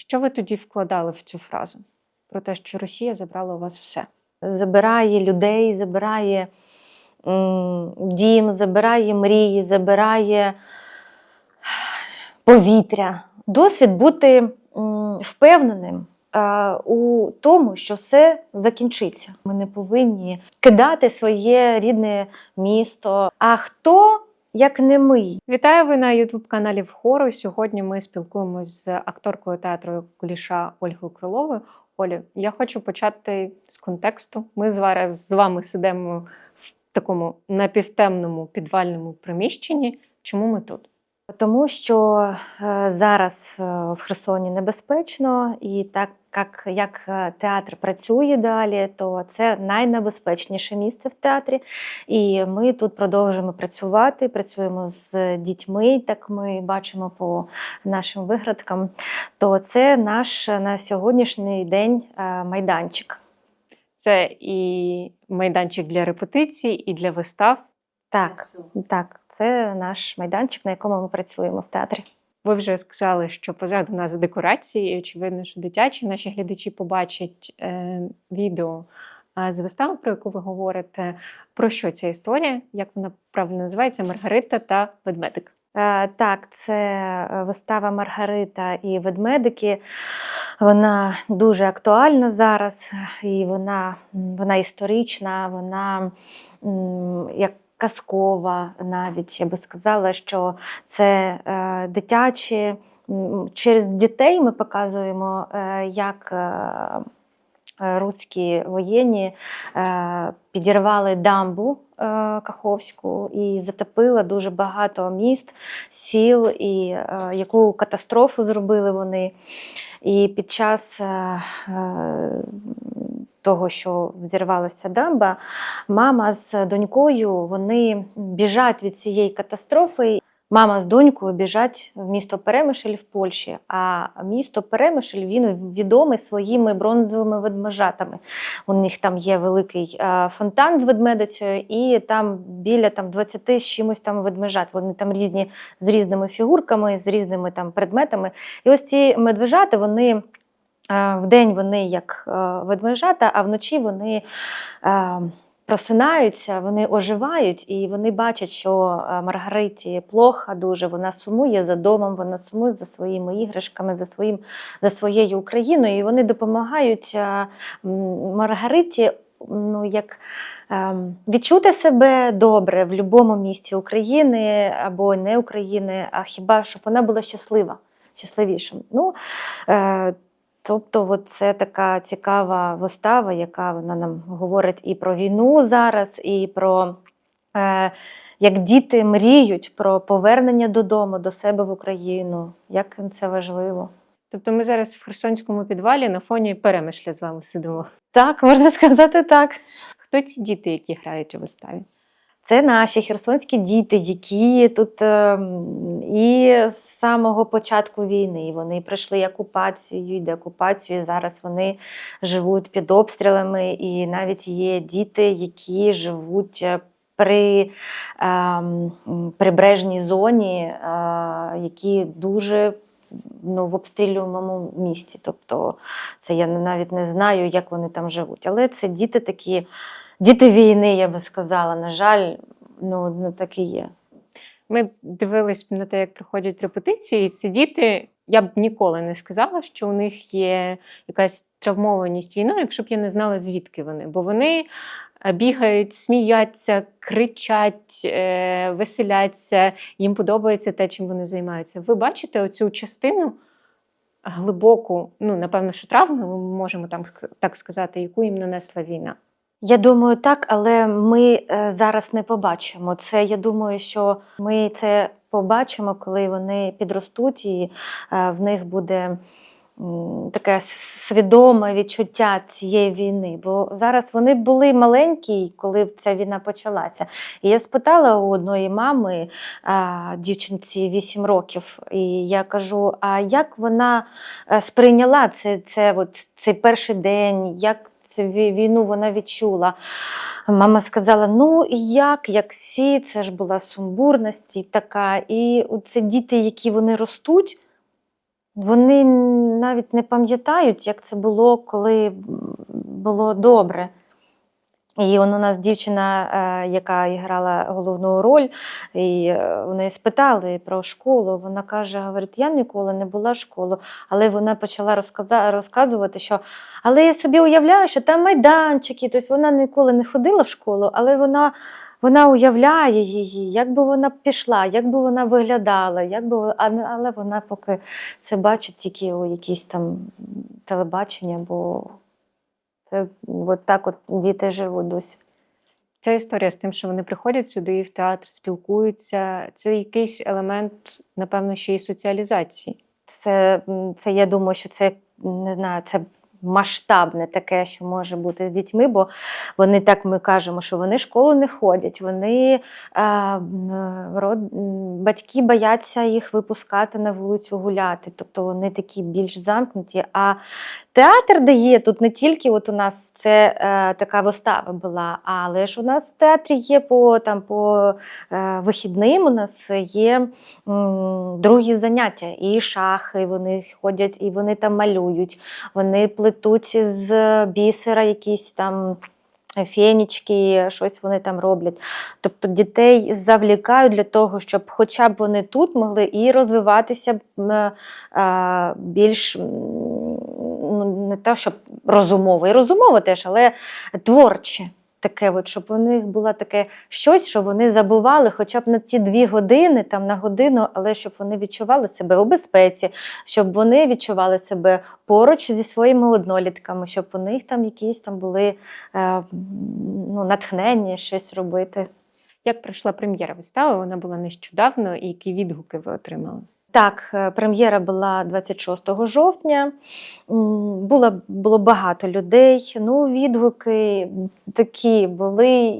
Що ви тоді вкладали в цю фразу? Про те, що Росія забрала у вас все. забирає людей, забирає дім, забирає мрії, забирає повітря. Досвід бути впевненим у тому, що все закінчиться. Ми не повинні кидати своє рідне місто. А хто, як не ми? Вітаю ви на Ютуб-каналі Вхору. Сьогодні ми спілкуємось з акторкою театру Куліша Ольгою Криловою. Олі, я хочу почати з контексту. Ми зараз з вами сидимо в такому напівтемному підвальному приміщенні. Чому ми тут? Тому що е, зараз е, в Херсоні небезпечно, і так як, як е, театр працює далі, то це найнебезпечніше місце в театрі. І ми тут продовжуємо працювати, працюємо з дітьми, так ми бачимо по нашим виградкам. То це наш на сьогоднішній день майданчик. Це і майданчик для репетицій, і для вистав. Так, так, це наш майданчик, на якому ми працюємо в театрі. Ви вже сказали, що позаду нас декорації, і очевидно, що дитячі наші глядачі побачать е, відео з вистави, про яку ви говорите. Про що ця історія? Як вона правильно називається? Маргарита та ведмедик. Е, Так, це е, вистава Маргарита і ведмедики. Вона дуже актуальна зараз, і вона, вона історична, вона як казкова навіть. Я би сказала, що це е, дитячі. Через дітей ми показуємо, е, як е, руські воєнні підірвали дамбу Каховську і затопило дуже багато міст, сіл, і яку катастрофу зробили вони. І під час того, що взірвалася дамба, мама з донькою вони біжать від цієї катастрофи. Мама з донькою біжать в місто Перемишль в Польщі. А місто Перемишль він відомий своїми бронзовими ведмежатами. У них там є великий е, фонтан з ведмедицею, і там біля там 20 з чимось там ведмежат. Вони там різні з різними фігурками, з різними там предметами. І ось ці медвежати, вони вдень вони як е, ведмежата, а вночі вони. е, Просинаються, вони оживають і вони бачать, що е, Маргариті плохо дуже. Вона сумує за домом, вона сумує за своїми іграшками, за своїм за своєю Україною. І вони допомагають Маргариті ну, як відчути себе добре в будь-якому місці України або не України, а хіба щоб вона була щаслива, щасливішим. Ну, Тобто, от це така цікава вистава, яка вона нам говорить і про війну зараз, і про е, як діти мріють про повернення додому, до себе в Україну. Як їм це важливо. Тобто ми зараз в Херсонському підвалі на фоні перемишля з вами сидимо. Так, можна сказати так. Хто ці діти, які грають у виставі? Це наші херсонські діти, які тут ем, і з самого початку війни вони пройшли окупацію, і деокупацію. і Зараз вони живуть під обстрілами, і навіть є діти, які живуть е, при м, прибережній зоні, е, які дуже ну, в обстрілюваному місті. Тобто це я навіть не знаю, як вони там живуть. Але це діти такі. Діти війни, я би сказала, на жаль, ну, ну так і є. Ми дивились на те, як проходять репетиції, і ці діти. Я б ніколи не сказала, що у них є якась травмованість війною, якщо б я не знала, звідки вони. Бо вони е, бігають, сміються, кричать, е, веселяться, їм подобається те, чим вони займаються. Ви бачите оцю частину глибоку, ну, напевно, що травму, ми можемо там так сказати, яку їм нанесла війна. Я думаю, так, але ми е, зараз не побачимо це. Я думаю, що ми це побачимо, коли вони підростуть, і е, в них буде таке свідоме відчуття цієї війни. Бо зараз вони були маленькі, коли ця війна почалася. І я спитала у одної мами, дівчинці 8 років, і я кажу: а як вона е, сприйняла це, це от, цей перший день? як цю війну вона відчула. Мама сказала: ну і як, як всі, це ж була сумбурність і така. І це діти, які вони ростуть, Вони навіть не пам'ятають, як це було, коли було добре. І он у нас дівчина, е, яка грала головну роль, і е, вони спитали про школу. Вона каже: говорить, я ніколи не була в школі, але вона почала розказувати, що але я собі уявляю, що там майданчики. Тобто вона ніколи не ходила в школу, але вона, вона уявляє її, як би вона пішла, як би вона виглядала, як би, але вона поки це бачить тільки у якійсь там телебачення, бо це от так от діти живуть досі. Ця історія з тим, що вони приходять сюди в театр, спілкуються, це якийсь елемент, напевно, ще й соціалізації. Це, це я думаю, що це не знаю, це масштабне таке, що може бути з дітьми, бо вони так ми кажемо, що вони в школу не ходять, вони е, род, батьки бояться їх випускати на вулицю гуляти. Тобто вони такі більш замкнуті. А театр дає тут не тільки от у нас це е, така вистава була, але ж у нас в театрі є по там по е, вихідним. У нас є м, другі заняття, і шахи. Вони ходять, і вони там малюють, вони плетуть з бісера якісь там. Фенічки, щось вони там роблять. Тобто дітей завлікають для того, щоб хоча б вони тут могли і розвиватися е, більш ну, не те, щоб розумово, і розумово теж, але творче. Таке, от, щоб у них було таке щось, що вони забували хоча б на ті дві години, там на годину, але щоб вони відчували себе у безпеці, щоб вони відчували себе поруч зі своїми однолітками, щоб у них там якісь там були е, ну, натхнення щось робити. Як пройшла прем'єра вистави? Вона була нещодавно, і які відгуки ви отримали? Так, е, прем'єра була 26 жовтня. Було, було багато людей. Ну, відгуки такі були.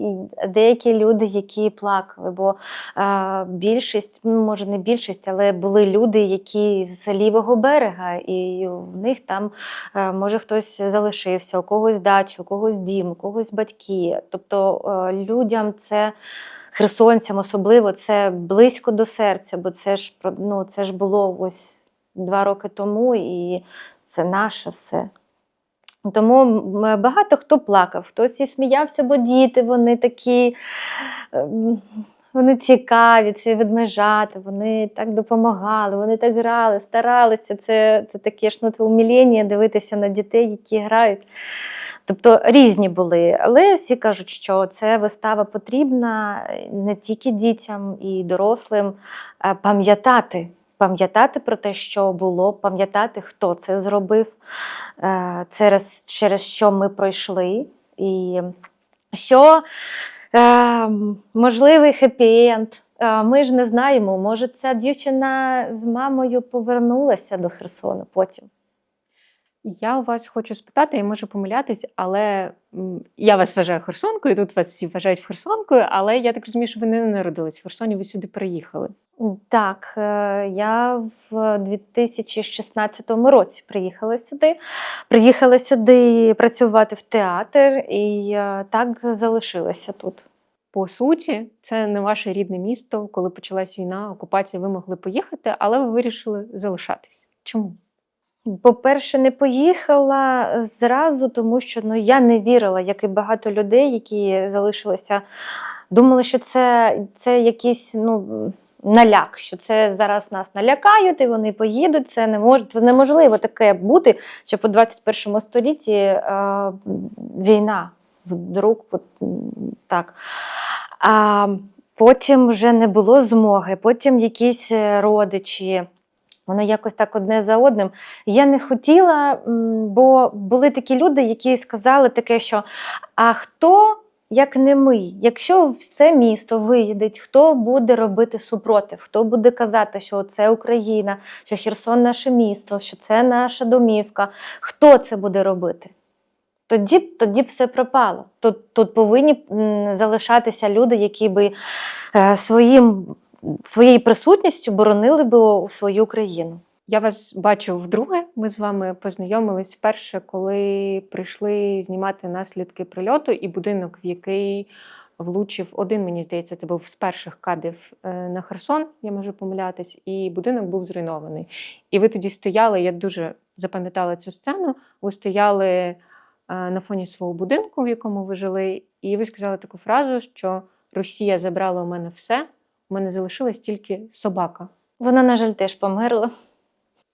Деякі люди, які плакали, бо е, більшість, ну, може не більшість, але були люди, які з лівого берега, і в них там е, може хтось залишився, у когось дача, у когось дім, у когось батьки. Тобто е, людям це херсонцям особливо це близько до серця, бо це ж ну, це ж було ось два роки тому, і це наше все. Тому багато хто плакав, хтось і сміявся, бо діти вони такі. ем, Вони цікаві, ці ведмежата, вони так допомагали, вони так грали, старалися. Це, це таке ж ну, умілення дивитися на дітей, які грають. Тобто різні були, але всі кажуть, що це вистава потрібна не тільки дітям і дорослим, пам'ятати. Пам'ятати про те, що було, пам'ятати, хто це зробив, е, через, через що ми пройшли, і що е, можливий хеппі-енд. Е, Ми ж не знаємо, може, ця дівчина з мамою повернулася до Херсону потім. Я у вас хочу спитати, я можу помилятись, але я вас вважаю Херсонкою, тут вас всі вважають Херсонкою, але я так розумію, що ви не народились в Херсоні, ви сюди приїхали. Так, е, я в 2016 році приїхала сюди. Приїхала сюди працювати в театр і е, так залишилася тут. По суті, це не ваше рідне місто. Коли почалась війна, окупація, ви могли поїхати, але ви вирішили залишатись. Чому? По-перше, не поїхала зразу, тому що ну, я не вірила, як і багато людей, які залишилися. Думали, що це, це якийсь ну, наляк, що це зараз нас налякають і вони поїдуть. Це не може, це неможливо таке бути, що по 21 столітті е, війна вдруг так. А потім вже не було змоги, потім якісь е, родичі. Воно якось так одне за одним. Я не хотіла, бо були такі люди, які сказали таке, що а хто, як не ми, якщо все місто виїде, хто буде робити супротив, хто буде казати, що це Україна, що Херсон наше місто, що це наша домівка, хто це буде робити? Тоді, б- тоді все пропало. Тут, тут повинні залишатися люди, які би е, своїм, своєю присутністю боронили би свою країну. Я вас бачу вдруге. Ми з вами познайомились вперше, коли прийшли знімати наслідки прильоту і будинок, в який влучив один, мені здається, це був з перших кабів е, на Херсон, я можу помилятись, і будинок був зруйнований. І ви тоді стояли, я дуже запам'ятала цю сцену. Ви стояли е, на фоні свого будинку, в якому ви жили, і ви сказали таку фразу, що Росія забрала у мене все, у мене залишилась тільки собака. Вона, на жаль, теж померла.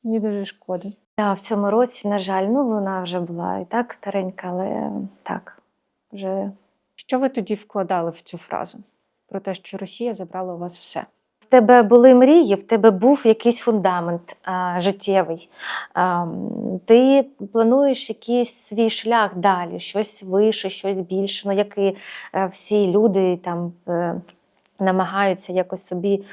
Мені дуже шкода. Да, в цьому році, на жаль, ну вона вже була і так старенька, але так, вже Що ви тоді вкладали в цю фразу про те, що Росія забрала у вас все? в тебе були мрії, в тебе був якийсь фундамент а, життєвий. А, ти плануєш якийсь свій шлях далі, щось вище, щось більше. Ну, як і е, всі люди там е, намагаються якось собі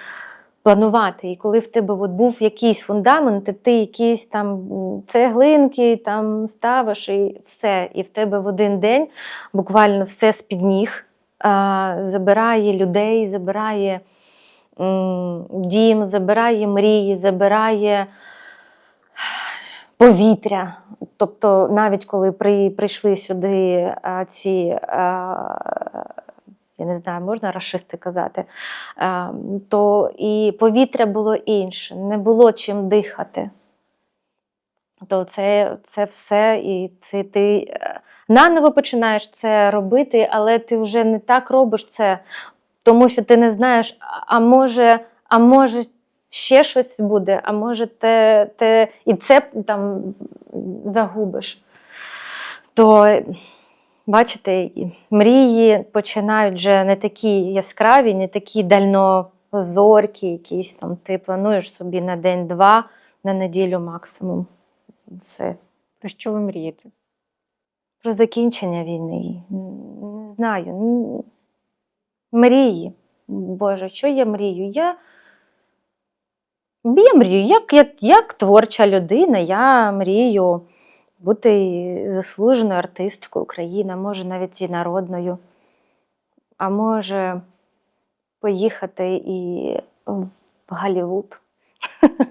планувати. І коли в тебе от був якийсь фундамент, ти якісь там цеглинки там ставиш, і все, і в тебе в один день буквально все з-під ніг. а, Забирає людей, забирає м, дім, забирає мрії, забирає повітря. Тобто, навіть коли при, прийшли сюди а, ці, а, я не знаю, можна расисти казати, то і повітря було інше, не було чим дихати. То це, це все, і це ти е, наново починаєш це робити, але ти вже не так робиш це, тому що ти не знаєш, а може, а може ще щось буде, а може те, те і це там загубиш. То, бачите, мрії починають вже не такі яскраві, не такі дальнозоркі, якісь там. Ти плануєш собі на день-два, на неділю максимум. Це Про що ви мрієте? про закінчення війни. Не знаю. Мрії. Боже, що я мрію? Я, я мрію, як, як, як творча людина, я мрію бути заслуженою артисткою України, може навіть і народною. А може поїхати і в Голлівуд.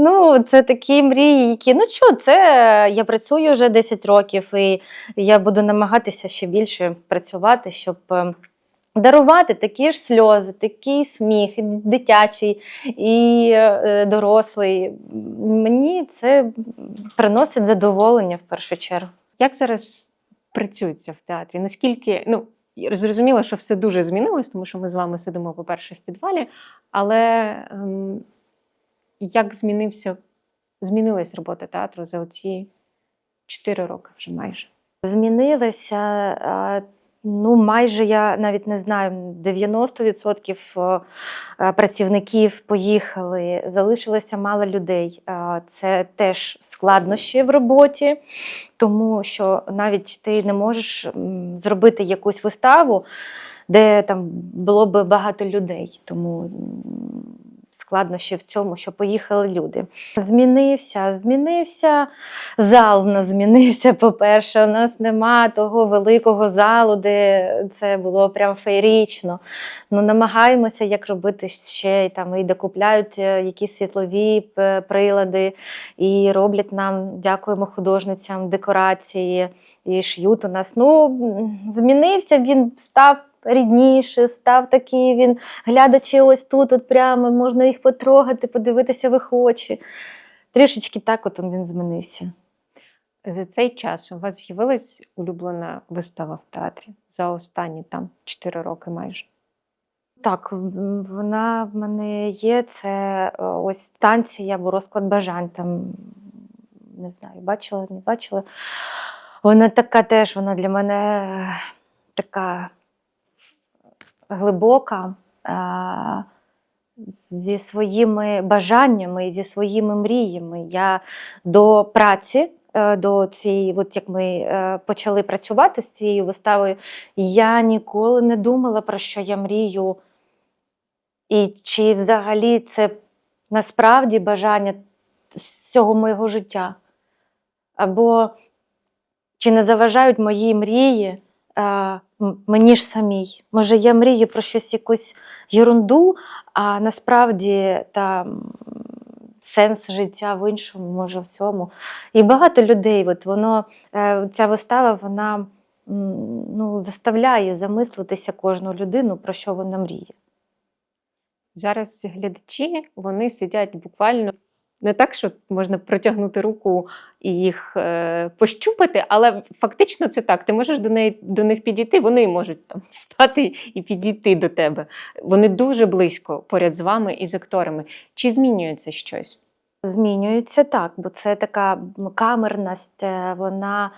Ну, це такі мрії, які. Ну що, це я працюю вже 10 років, і я буду намагатися ще більше працювати, щоб е, дарувати такі ж сльози, такий сміх, і дитячий і е, дорослий. Мені це приносить задоволення в першу чергу. Як зараз працюється в театрі? Наскільки, ну, зрозуміло, що все дуже змінилось, тому що ми з вами сидимо, по-перше, в підвалі, але ем, як змінився, змінилась робота театру за оці 4 роки вже майже? Змінилася. Е, Ну, майже я навіть не знаю, 90% е, працівників поїхали, залишилося мало людей. Е, Це теж складнощі в роботі, тому що навіть ти не можеш зробити якусь виставу, де там було б багато людей. Тому складнощі в цьому, що поїхали люди. Змінився, змінився зал. в нас змінився. По-перше, у нас нема того великого залу, де це було прям феєрично. Ну, намагаємося як робити ще і там і докупляють е, якісь світлові прилади, і роблять нам, дякуємо художницям, декорації і шьють у нас. Ну, змінився, він став. Рідніше, став такий він, глядачі ось тут, от прямо можна їх потрогати, подивитися в їх очі. Трішечки так от він змінився. За цей час у вас з'явилась улюблена вистава в театрі за останні там 4 роки майже. Так, вона в мене є. Це е, ось станція або розклад бажань. Там не знаю, бачила, не бачила. Вона така теж, вона для мене е, така глибока. е, Зі своїми бажаннями, зі своїми мріями. Я до праці, е, до цієї, от як ми е, почали працювати з цією виставою, я ніколи не думала, про що я мрію. І чи взагалі це насправді бажання з цього моєго життя? Або чи не заважають мої мрії е, мені ж самій? Може, я мрію про щось якусь ерунду, а насправді там сенс життя в іншому, може в цьому. І багато людей, от воно, е, ця вистава, вона ну, заставляє замислитися кожну людину, про що вона мріє. Зараз глядачі вони сидять буквально не так, що можна протягнути руку і їх е, пощупати, але фактично це так. Ти можеш до, неї, до них підійти, вони можуть там встати і підійти до тебе. Вони дуже близько поряд з вами і з акторами. Чи змінюється щось? Змінюється так, бо це така камерність, е, вона,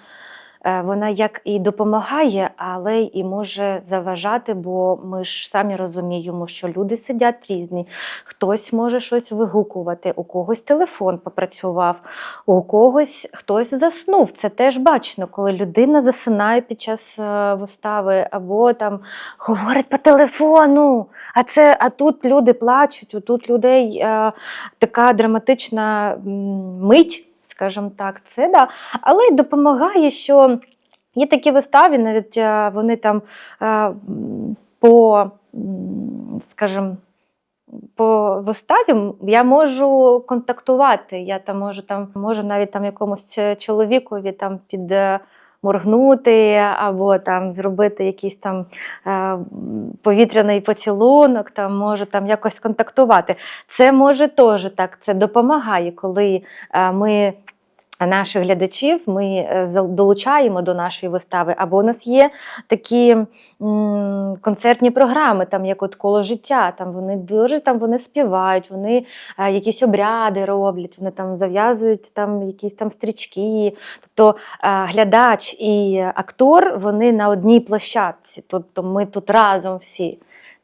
вона як і допомагає, але і може заважати, бо ми ж самі розуміємо, що люди сидять різні. Хтось може щось вигукувати, у когось телефон попрацював, у когось хтось заснув. Це теж бачно, коли людина засинає під час е, вистави або там говорить по телефону. А це а тут люди плачуть, отут людей е, така драматична мить, скажімо так, це да. Але й допомагає, що є такі вистави, навіть е, вони там е, по, скажімо, по виставі я можу контактувати. Я там можу там можу навіть там якомусь чоловікові там під. Моргнути або там зробити якийсь там е, повітряний поцілунок, там може там якось контактувати. Це може теж так, це допомагає, коли е, ми наших глядачів ми е, долучаємо до нашої вистави. Або у нас є такі концертні програми, там як от коло життя. Там вони дуже там вони співають, вони е, якісь обряди роблять, вони там зав'язують там якісь там стрічки. Тобто е, глядач і актор вони на одній площадці. Тобто ми тут разом всі.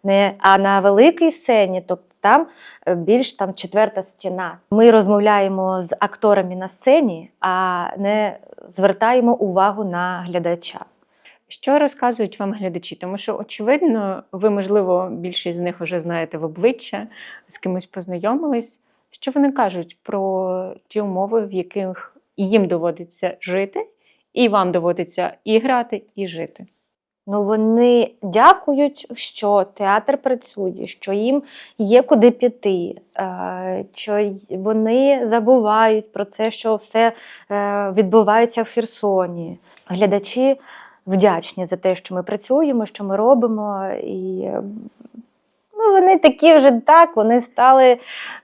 Не, а на великій сцені, тобто там е, більш там четверта стіна. Ми розмовляємо з акторами на сцені, а не звертаємо увагу на глядача. Що розказують вам глядачі? Тому що, очевидно, ви, можливо, більшість з них вже знаєте в обличчя, з кимось познайомились. Що вони кажуть про ті умови, в яких їм доводиться жити, і вам доводиться і грати, і жити? Ну вони дякують, що театр працює, що їм є куди піти, е, що вони забувають про це, що все е, відбувається в Херсоні. Глядачі вдячні за те, що ми працюємо, що ми робимо. І ну, вони такі вже так, вони стали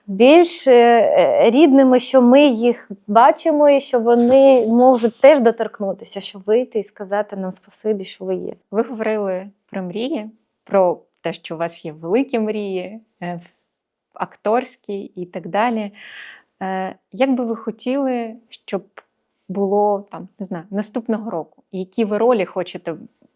більш е, рідними, що ми їх бачимо, і що вони можуть теж доторкнутися, що вийти і сказати нам спасибі, що ви є. Ви говорили про мрії, про те, що у вас є великі мрії, е, акторські і так далі. Е, Як би ви хотіли, щоб було там, не знаю, наступного року? Які ви ролі хочете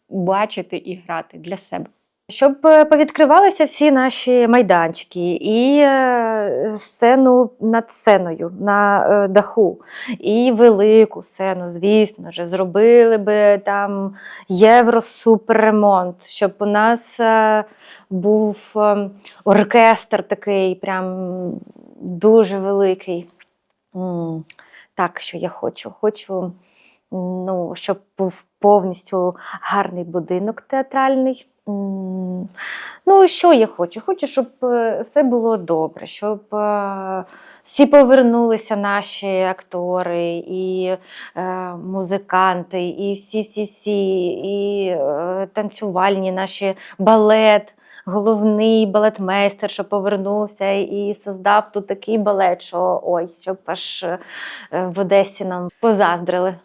бачити і грати для себе? Щоб е, повідкривалися всі наші майданчики і е, сцену над сценою на е, даху, і велику сцену, звісно ж, зробили би там євросуперремонт, щоб у нас був оркестр такий, прям дуже великий. Так, що я хочу. Хочу, ну, щоб був повністю гарний будинок театральний. Ну, що я хочу? Хочу, щоб е, все було добре, щоб е, всі повернулися наші актори, і е, музиканти, і всі-всі-всі, і танцювальні наші балет. Головний балетмейстер, що повернувся і создав тут такий балет, що ой, щоб аж в Одесі нам позаздрили.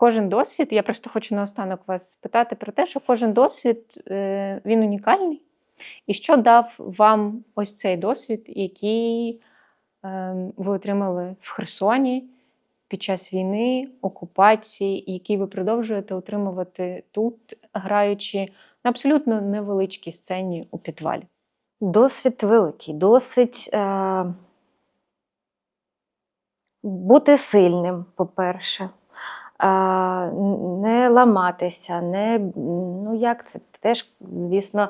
Кожен досвід, я просто хочу наостанок вас спитати про те, що кожен досвід е, він унікальний. І що дав вам ось цей досвід, який е, ви отримали в Херсоні під час війни, окупації, який ви продовжуєте отримувати тут, граючи на абсолютно невеличкій сцені у підвалі? Досвід великий, досить е, бути сильним, по-перше, не ламатися, не, ну як це теж, звісно,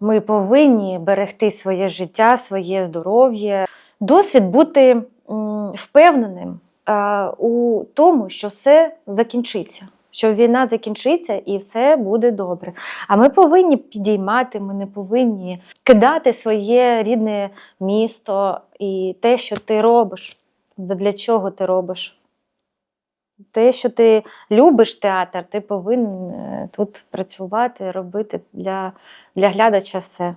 ми повинні берегти своє життя, своє здоров'я. Досвід бути впевненим у тому, що все закінчиться. Що війна закінчиться і все буде добре. А ми повинні підіймати, ми не повинні кидати своє рідне місто і те, що ти робиш, для чого ти робиш. Те, що ти любиш театр, ти повинен е, тут працювати, робити для, для глядача все.